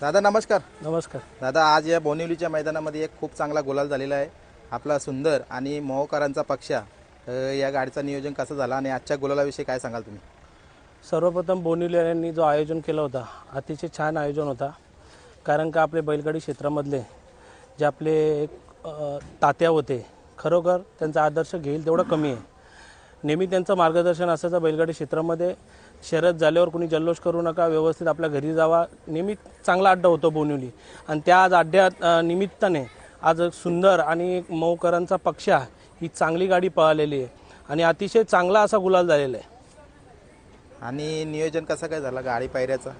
दादा नमस्कार. नमस्कार. दादा आज या बोनिवलीच्या मैदानामध्ये एक खूप चांगला गोलाल झालेला आहे. आपला सुंदर आणि मोहकरांचा पक्षा अ, या गाडीचं नियोजन कसं झालं आणि आजच्या गुलालाविषयी काय सांगाल तुम्ही? सर्वप्रथम बोनिवली यांनी जो आयोजन केला होता अतिशय छान आयोजन होता. कारण का आपले बैलगाडी क्षेत्रामधले जे आपले अ, तात्या होते खरोखर त्यांचा आदर्श घेईल तेवढं कमी आहे. नेहमी त्यांचं मार्गदर्शन असायचं बैलगाडी क्षेत्रामध्ये शर्यत झाल्यावर कोणी जल्लोष करू नका व्यवस्थित आपल्या घरी जावा. नेहमी चांगला अड्डा होतो बोनिवली. आणि त्या आज अड्ड्यात निमित्ताने आज सुंदर आणि मऊकरांचा पक्षा ही चांगली गाडी पळालेली आहे. आणि अतिशय चांगला असा गुलाल झालेला आहे. आणि नियोजन कसं काय झालं गाडी पायऱ्याचं?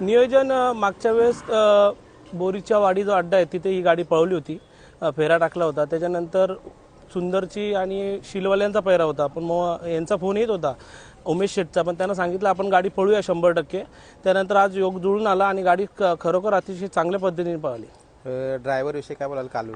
नियोजन अ, मागच्या वेळेस अ, बोरीच्या वाडी जो अड्डा आहे तिथे ही गाडी पळवली होती. अ, फेरा टाकला होता. त्याच्यानंतर सुंदरची आणि शिलवाल्यांचा पैरा होता. पण मग यांचा फोन येत होता. उमेश शेटचा. पण त्यांना सांगितलं आपण गाडी पळूया शंभर टक्के. त्यानंतर आज योग जुळून आला आणि गाडी क- खरोखर अतिशय चांगल्या पद्धतीने पळाली. ड्रायव्हर विषयी काय बोलाल? कालू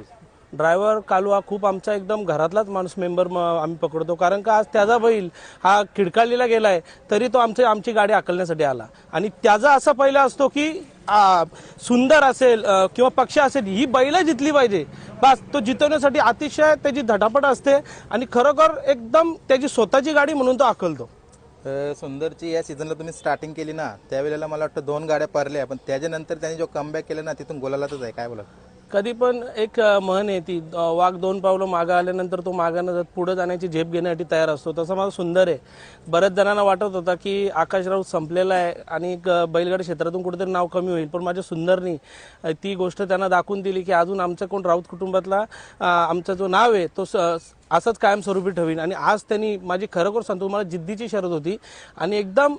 ड्रायव्हर कालू हा खूप आमचा एकदम घरातलाच माणूस मेंबर आम्ही पकडतो. कारण का आज त्याचा बैल हा खिडकालीला गेलाय तरी तो आमची आमची गाडी आकलण्यासाठी आला. आणि त्याचा असा पहिला असतो की आ, सुंदर असेल अ, किंवा पक्ष असेल ही बैल जितली पाहिजे. बस तो जितवण्यासाठी अतिशय त्याची धटापट असते आणि खरोखर एकदम त्याची स्वतःची गाडी म्हणून तो आकलतो. सुंदरची या सीझनला तुम्ही स्टार्टिंग केली ना त्यावेळेला मला वाटतं दोन गाड्या परल्या पण त्याच्यानंतर त्यांनी जो कमबॅक केला ना तिथून गोलालातच आहे. काय बोला कधी पण एक म्हण आहे ती वाघ दोन पावलं मागं आल्यानंतर तो मागानं जात पुढे जाण्याची झेप घेण्यासाठी तयार असतो. तसं मला सुंदर आहे. बऱ्याच जणांना वाटत होता की आकाश राऊत संपलेला आहे आणि एक, बैलगाडी क्षेत्रातून कुठेतरी नाव कमी होईल. पण माझ्या सुंदरनी ती गोष्ट त्यांना दाखवून दिली की अजून आमचं कोण राऊत कुटुंबातला आमचा जो नाव आहे तो स- असंच कायमस्वरूपी ठेवीन. आणि आज त्यांनी माझी खरोखर सांगतो मला जिद्दीची शरद होती. आणि एकदम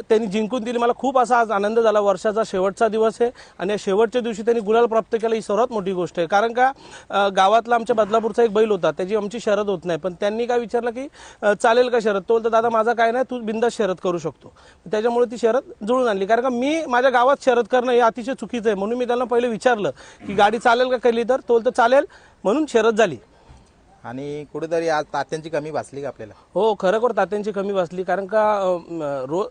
त्यांनी जिंकून दिली. मला खूप असा आज आनंद झाला. वर्षाचा शेवटचा दिवस आहे आणि या शेवटच्या दिवशी त्यांनी गुलाल प्राप्त केला ही सर्वात मोठी गोष्ट आहे. कारण का गावातला आमच्या बदलापूरचा एक बैल होता. त्याची आमची शरद होत नाही. पण त्यांनी काय विचारलं की चालेल का शरद? तो बोलतो दादा माझा काय नाही. तू बिंदास शरद करू शकतो. त्याच्यामुळे ती शरद जुळून आणली. कारण का मी माझ्या गावात शरद करणं हे अतिशय चुकीचं आहे. म्हणून मी त्यांना पहिले विचारलं की गाडी चालेल का केली तर? तो बोलतो चालेल. म्हणून शरद झाली. आणि कुठेतरी आज तात्यांची कमी भासली का आपल्याला? हो खरोखर तात्यांची कमी भासली. कारण का रो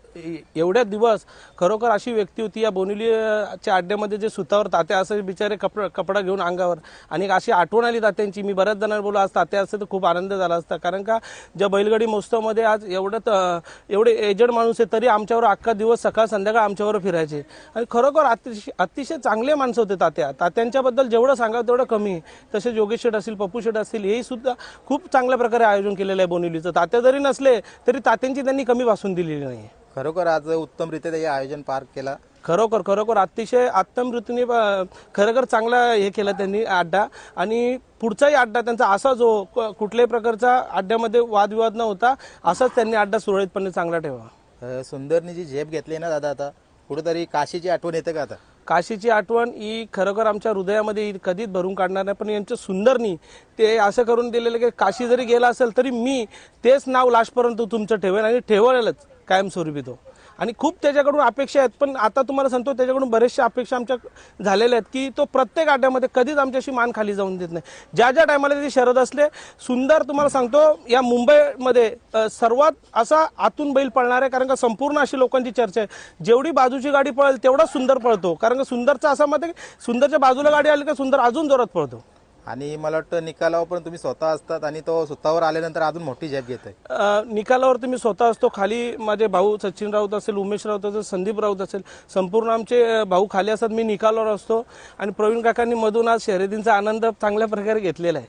एवढ्या दिवस खरोखर अशी व्यक्ती होती या बोनिलीच्या अड्ड्यामध्ये जे सुतावर तात्या असं बिचारे कपडा कपडा घेऊन अंगावर. आणि अशी आठवण आली तात्यांची. मी बऱ्याच जणांना बोलू आज तात्या असते तर खूप आनंद झाला असता. कारण का ज्या बैलगाडी महोत्सवामध्ये आज एवढं त- एवढे एजड माणूस आहे तरी आमच्यावर अख्खा दिवस सकाळ संध्याकाळ आमच्यावर फिरायचे. आणि खरोखर अतिशय अतिशय चांगले माणसं होते तात्या. तात्यांच्याबद्दल जेवढं सांगावं तेवढं कमी. तसे तसेच योगेश शेठ असतील पप्पू शेठ असतील हे सुद्धा खूप चांगल्या प्रकारे आयोजन केलेलं आहे बोनिवलीचं तात्या जरी नसले तरी तात्यांची त्यांनी कमी भासून दिलेली नाही खरोखर आज उत्तमरित्या हे आयोजन पार केला. खरोखर खरोखर अतिशय आत्मवृत्तीने अं, खरोखर चांगला हे केलं त्यांनी अड्डा. आणि पुढचाही अड्डा त्यांचा असा जो कुठल्याही प्रकारचा अड्ड्यामध्ये वादविवाद न होता असाच त्यांनी अड्डा सुरळीतपणे चांगला ठेवा सुंदरनी जी झेप घेतली ना दादा आता. कुठेतरी काशीची आठवण येते का आता? काशीची आठवण ही खरोखर आमच्या हृदयामध्ये कधीच भरून काढणार नाही. पण यांच्या सुंदरनी ते असं करून दिलेलं की काशी जरी गेला असेल तरी मी तेच नाव लास्टपर्यंत तुमचं ठेवेन आणि ठेवलेलंच कायमस्वरूपी तो. आणि खूप त्याच्याकडून अपेक्षा आहेत. पण आता तुम्हाला सांगतो त्याच्याकडून बऱ्याचशा अपेक्षा आमच्या झालेल्या आहेत की तो प्रत्येक आड्यामध्ये कधीच आमच्याशी मान खाली जाऊन देत नाही. ज्या ज्या टायमाला त्याची शरद असले सुंदर तुम्हाला सांगतो या मुंबईमध्ये सर्वात असा आतून बैल पळणार आहे कारण का संपूर्ण अशी लोकांची चर्चा आहे. जेवढी बाजूची गाडी पळेल तेवढा सुंदर पळतो. कारण का सुंदरचा असा मत आहे सुंदरच्या बाजूला गाडी आली का सुंदर अजून जोरात पळतो. आणि मला वाटतं निकालावर पण तुम्ही स्वतः असतात आणि तो स्वतःवर आल्यानंतर अजून मोठी झेप घेत आहे निकालावर तुम्ही स्वतः असतो. खाली माझे भाऊ सचिन राऊत असेल उमेश राऊत असेल संदीप राऊत असेल संपूर्ण आमचे भाऊ खाली असतात. मी निकालावर असतो. आणि प्रवीण काकांनी मधून आज शर्यतींचा आनंद चांगल्या प्रकारे घेतलेला आहे.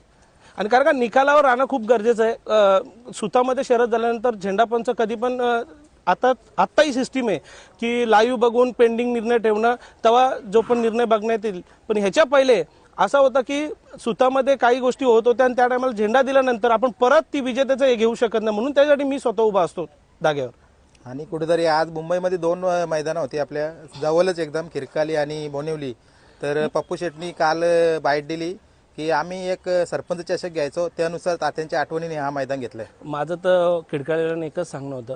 आणि कारण का निकालावर राहणं खूप गरजेचं आहे. सुतामध्ये शर्यत झाल्यानंतर झेंडापंच कधी पण आता आत्ता ही सिस्टीम आहे की लाईव्ह बघून पेंडिंग निर्णय ठेवणं तेव्हा जो पण निर्णय बघण्यात येईल. पण ह्याच्या पहिले असं होतं की सुतामध्ये काही गोष्टी होत होत्या आणि त्या टायमाला झेंडा दिल्यानंतर आपण परत ती विजेत्याचं हे घेऊ शकत नाही. म्हणून त्यासाठी मी स्वतः उभा असतो जागेवर. आणि कुठेतरी आज मुंबईमध्ये दोन मैदानं होती आपल्या. जवळच एकदम खिरकाली आणि बोनिवली. तर पप्पू शेटनी काल बाईट दिली की आम्ही एक सरपंच चषक घ्यायचो. त्यानुसार तात्यांच्या आठवणीने हा मैदान घेतलंय. माझं तर खिडकाळलेलं एकच सांगणं होतं.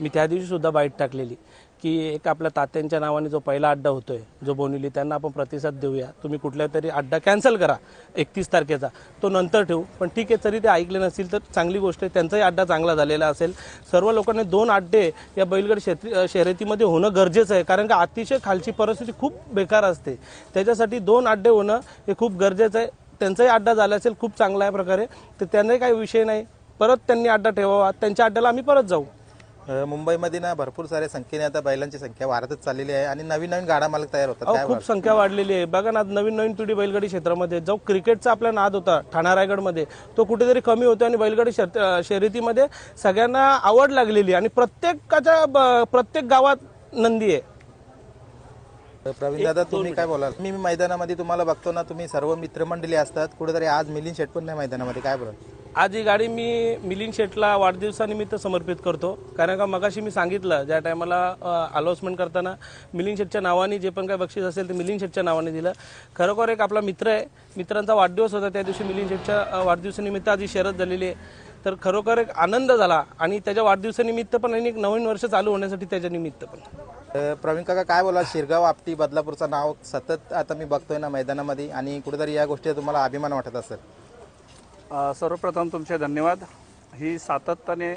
मी त्या दिवशी सुद्धा बाईट टाकलेली. की एक आपल्या तात्यांच्या नावाने जो पहिला अड्डा होतोय जो बोनिवली त्यांना आपण प्रतिसाद देऊया. तुम्ही कुठल्या तरी अड्डा कॅन्सल करा एकतीस तारखेचा. तो नंतर ठेवू. पण ठीक आहे तरी ते ऐकले नसतील तर चांगली गोष्ट आहे त्यांचाही अड्डा चांगला झालेला असेल. सर्व लोकांनी दोन अड्डे या बैलगड क्षेत्री शर्यतीमध्ये होणं गरजेचं आहे. कारण का अतिशय खालची परिस्थिती खूप बेकार असते. त्याच्यासाठी दोन अड्डे होणं हे खूप गरजेचं आहे. त्यांचाही अड्डा झाला असेल खूप चांगला आहे प्रकारे. तर त्यांनाही काही विषय नाही. परत त्यांनी अड्डा ठेवावा. त्यांच्या अड्ड्याला आम्ही परत जाऊ. मुंबईमध्ये ना भरपूर साऱ्या संख्येने आता बैलांची संख्या वाढतच चाललेली आहे आणि नवीन नवीन गाडा मालक तयार होतात. अहो खूप संख्या वाढलेली आहे. बघा ना नवीन नवीन पिढी बैलगाडी क्षेत्रामध्ये जो क्रिकेटचा आपला नाद होता ठाणा रायगडमध्ये तो कुठेतरी कमी होतो आणि बैलगाडी शर्त- अं, शर्यतीमध्ये सगळ्यांना आवड लागलेली आहे. आणि प्रत्येकाच्या ब- प्रत्येक गावात नंदी आहे. प्रवीण दादा तुम्ही काय बोलाल? मी मैदानामध्ये तुम्हाला बघतो ना तुम्ही सर्व मित्रमंडळी असतात. कुठेतरी आज मिलिंद शेट पण नाही मैदानामध्ये. काय बोलाल? आज ही गाडी मी मिलिंद शेटला वाढदिवसानिमित्त समर्पित करतो. कारण का मगाशी मी सांगितलं ज्या टायमाला अनाउन्समेंट करताना मिलिंद शेटच्या नावाने जे पण काय बक्षीस असेल ते मिलिंद शेटच्या नावाने दिलं. खरोखर एक आपला मित्र आहे. मित्रांचा वाढदिवस होता त्या दिवशी मिलिंद शेटच्या वाढदिवसानिमित्त आज ही शरद झालेली आहे. तर खरोखर एक आनंद झाला आणि त्याच्या वाढदिवसानिमित्त पण आणि एक नवीन वर्ष चालू होण्यासाठी त्याच्या निमित्त पण. प्रवीण काका काय बोला शिरगाव आपटी बदलापूरचं नाव सतत आता मी बघतोय ना मैदानामध्ये आणि कुठेतरी या गोष्टीचा तुम्हाला अभिमान वाटत असेल. सर्वप्रथम तुमचे धन्यवाद. ही सातत्याने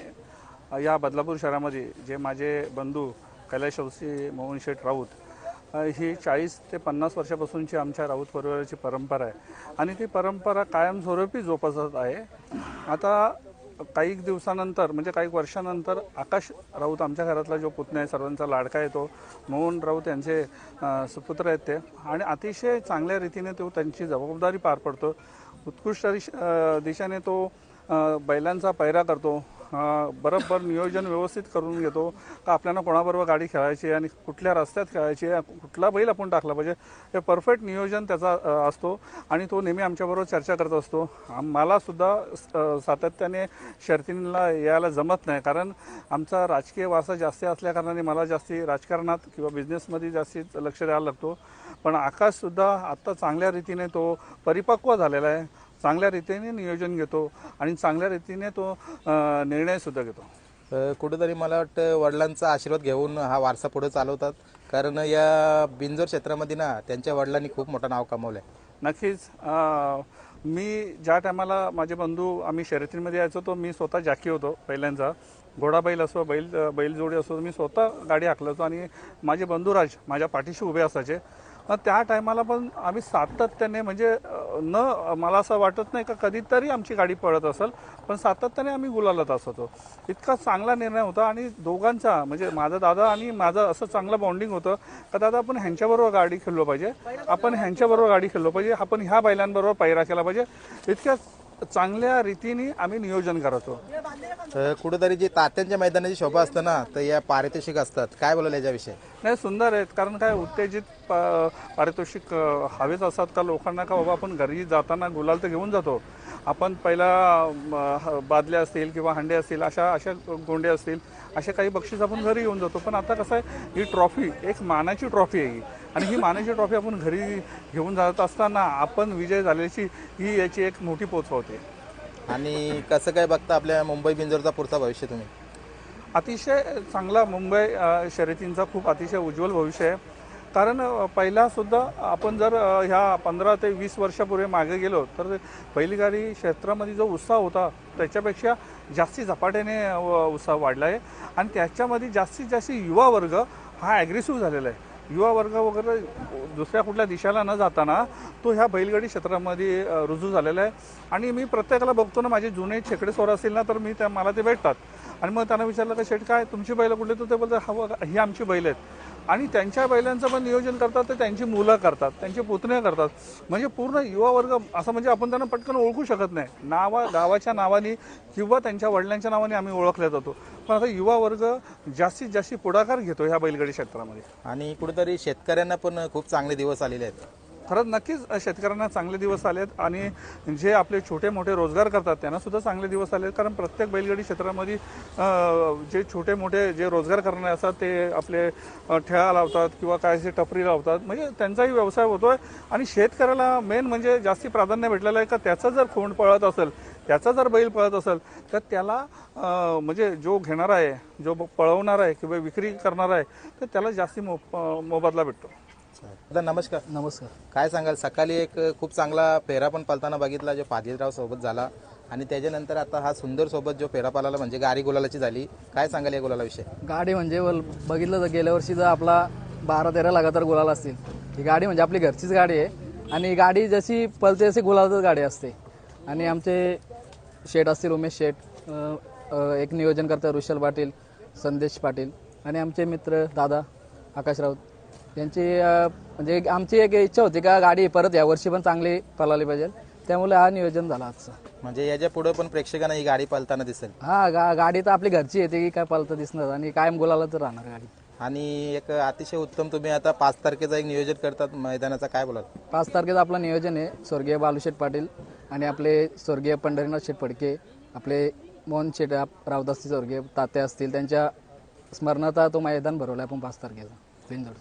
या बदलापूर शहरामध्ये जे माझे बंधू कैलाशवसी मोहन शेठ राऊत ही चाळीस ते पन्नास वर्षापासूनची आमच्या राऊत परिवाराची परंपरा आहे. आणि ती परंपरा कायमस्वरूपी जोपासत आहे. आता काही दिवसानंतर म्हणजे काही वर्षानंतर आकाश राऊत आमच्या घरातला जो पुतण्या आहे सर्वांचा लाडका आहे तो. मोहन राऊत यांचे सुपुत्र आहेत ते. आणि अतिशय चांगल्या रीतीने तो त्यांची जबाबदारी पार पडतो. उत्कृष्ट दिश- दिशेने तो बैलांचा पैरा करतो. बरोबर नियोजन व्यवस्थित करून घेतो. का आपल्याला कोणाबरोबर गाडी खेळायची आहे आणि कुठल्या रस्त्यात खेळायची आहे कुठला बैल आपण टाकला पाहिजे हे परफेक्ट नियोजन त्याचा असतो. आणि तो नेहमी आमच्याबरोबर चर्चा करत असतो. आम्हालासुद्धा सातत्याने शर्तींना यायला जमत नाही. कारण आमचा राजकीय वारसा जास्ती असल्याकारणाने मला जास्ती राजकारणात किंवा बिझनेसमध्ये जास्ती लक्ष द्यायला लागतो. पण आकाशसुद्धा आत्ता चांगल्या रीतीने तो परिपक्व झालेला आहे. चांगल्या रीतीने नियोजन घेतो आणि चांगल्या रीतीने तो निर्णयसुद्धा घेतो. कुठेतरी मला वाटतं वडिलांचा आशीर्वाद घेऊन हा वारसा पुढे चालवतात. कारण या बिंजोर क्षेत्रामध्ये ना त्यांच्या वडिलांनी खूप मोठं नाव कमवलं आहे नक्कीच मी ज्या टायमाला माझे बंधू आम्ही शर्यतींमध्ये यायचो तो मी स्वतः जॅकी होतो पहिल्यांचा घोडा बैल असो बैल बैलजोडी असो मी स्वतः गाडी हाकलायचो आणि माझे बंधुराज माझ्या पाठीशी उभे असायचे. त्या टायमाला पण आम्ही सातत्याने म्हणजे न मला असं वाटत नाही का कधीतरी आमची गाडी पळत असेल पण सातत्याने आम्ही गुलालत असतो इतका चांगला निर्णय होता आणि दोघांचा म्हणजे माझा दादा आणि माझं असं चांगलं बॉन्डिंग होतं का दादा आपण ह्यांच्याबरोबर गाडी खेळलो पाहिजे आपण ह्यांच्याबरोबर गाडी खेळलो पाहिजे आपण ह्या बैलांबरोबर पैरा केला पाहिजे. इतक्या चांगल्या रीतीने आम्ही नियोजन करतो. कुठेतरी जे तात्यांच्या मैदानाची शोभा असतं ना तर या पारितोषिक असतात. काय बोलाल याच्याविषयी? नाही सुंदर आहेत. कारण काय उत्तेजित पा- पारितोषिक अ, हवेच असतात का लोकांना का बाबा आपण घरी जाताना गुलाल तर घेऊन जातो. आपण पहिला म, ह- बादल्या असतील किंवा हांडे असतील अशा अशा गोंडे असतील असे काही बक्षीस आपण घरी घेऊन जातो. पण आता कसं आहे ही ट्रॉफी एक मानाची ट्रॉफी आहे ही. आणि ही मानाची ट्रॉफी आपण घरी घेऊन जात असताना आपण विजय झाल्याची ही याची एक मोठी पोचवते आणि कसं काय बघता आपल्या मुंबई बिंजोरचा पुढचा भविष्य तुम्ही? अतिशय चांगला मुंबई शर्यतींचा खूप अतिशय उज्ज्वल भविष्य आहे. कारण पहिलासुद्धा आपण जर ह्या पंधरा ते वीस वर्षापूर्वी मागे गेलो तर बैलगाडी क्षेत्रामध्ये जो उत्साह होता त्याच्यापेक्षा जास्ती झपाट्याने उत्साह वाढला आहे. आणि त्याच्यामध्ये जास्तीत जास्त युवा वर्ग हा ॲग्रेसिव्ह झालेला आहे. युवा वर्ग वगैरे दुसऱ्या कुठल्या दिशेला न जाताना तो ह्या बैलगाडी क्षेत्रामध्ये रुजू झालेला आहे. आणि मी प्रत्येकाला बघतो ना माझे जुने छेकडे स्वर असतील ना तर मी त्या मला ते भेटतात. आणि मग त्यांना विचारलं का शेठ काय? तुमची बैलं कुठली? तर ते बोलतात हा ही आमची बैल आहेत. आणि त्यांच्या बैलांचं पण नियोजन करतात ते त्यांची मुलं करतात त्यांचे पुतणे करतात. म्हणजे पूर्ण युवा वर्ग असं म्हणजे आपण त्यांना पटकन ओळखू शकत नाही. नावा गावाच्या नावाने किंवा त्यांच्या वडिलांच्या नावाने आम्ही ओळखल्या जातो. पण आता युवा वर्ग जास्तीत जास्त पुढाकार घेतो ह्या बैलगाडी क्षेत्रामध्ये. आणि कुठेतरी शेतकऱ्यांना पण खूप चांगले दिवस आलेले आहेत. खरंच नक्कीच शेतकऱ्यांना चांगले दिवस आलेत आणि जे आपले छोटे मोठे रोजगार करतात त्यांना सुद्धा चांगले दिवस आलेत. कारण प्रत्येक बैलगाडी क्षेत्रामध्ये जे छोटे मोठे जे रोजगार करणारे असतात ते आपले ठेळा लावतात किंवा काय असे टपरी लावतात. म्हणजे त्यांचाही व्यवसाय होतोय आणि शेतकऱ्याला मेन म्हणजे जास्ती प्राधान्य भेटलेलं आहे का त्याचा जर खोंड पळत असेल त्याचा जर बैल पळत असेल तर त्याला म्हणजे जो घेणारा आहे जो पळवणार आहे किंवा विक्री करणार आहे तर त्याला जास्ती मो मोबदला भेटतो. दादा नमस्कार. नमस्कार. काय सांगाल? सकाळी एक खूप चांगला फेरा पण पालताना बघितला जो पाजीराव सोबत झाला. आणि त्याच्यानंतर आता हा सुंदर सोबत जो फेरा पालाला म्हणजे गाडी गुलालाची झाली. काय सांगाल या गुलाला गाडी म्हणजे वल- बघितलं तर गेल्या वर्षी जर आपला बारा तेरा लगातार गुलाल असतील. ही गाडी म्हणजे आपली घरचीच गाडी आहे. आणि ही गाडी जशी पलते तशी गुलालच गाडी असते. आणि आमचे शेठ असतील उमेश शेठ अ, अ, एक नियोजन करतात ऋषल पाटील संदेश पाटील. आणि आमचे मित्र दादा आकाश राऊत. यांची अ, म्हणजे आमची एक इच्छा होती का गाडी परत यावर्षी पण चांगली पळाली पाहिजे. त्यामुळे हा नियोजन झाला आजचा. म्हणजे याच्यापुढे पण प्रेक्षकांना ही गाडी पालताना दिसेल. हा गा गाडी तर आपली घरची येते की काय पालतं दिसणार आणि कायम गुलाला तर राहणार गाडी. आणि एक अतिशय उत्तम तुम्ही आता पाच तारखेचा एक नियोजन करतात मैदानाचा काय बोलाल? पाच तारखेचं आपलं नियोजन आहे स्वर्गीय बालूशेठ पाटील आणि आपले स्वर्गीय पंढरीनाथ शेठ फडके आपले मोहन शेठ रावदासचे स्वर्गीय तात्या असतील त्यांच्या स्मरणार्थ तो मैदान भरवला आपण पाच तारखेचा.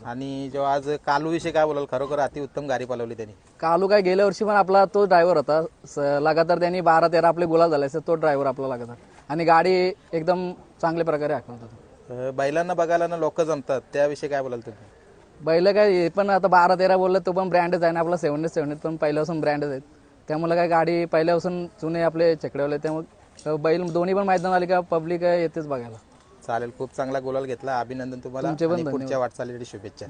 आणि जो आज कालू विषयी काय बोलाल? खरोखर अति उत्तम गाडी पळवली त्यांनी. कालू काय गेल्या वर्षी पण आपला तो ड्रायव्हर होता. स- लगातार त्यांनी बारा तेरा आपले गुलाल झाले तो ड्रायव्हर आपला लगातार. आणि गाडी एकदम चांगल्या प्रकारे हाकलत होता. अं, बैलांना बघायला ना लोक जमतात. त्याविषयी काय बोलाल तुम्ही? बैल काय हे पण आता बारा तेरा बोललं तो पण ब्रँडच आहे ना आपला सेव्हन सेव्हन पण पहिल्यापासून ब्रँडच आहेत. त्यामुळे काय गाडी पहिल्यापासून जुने आपले चकडेवाले त्यामुळे बैल दोन्ही पण मैदान आले का पब्लिक येतेच बघायला. चालेल. खूप चांगला गोलाल घेतला. अभिनंदन तुम्हाला तुमचे पण आणि पुढच्या वाटचालीसाठी शुभेच्छा.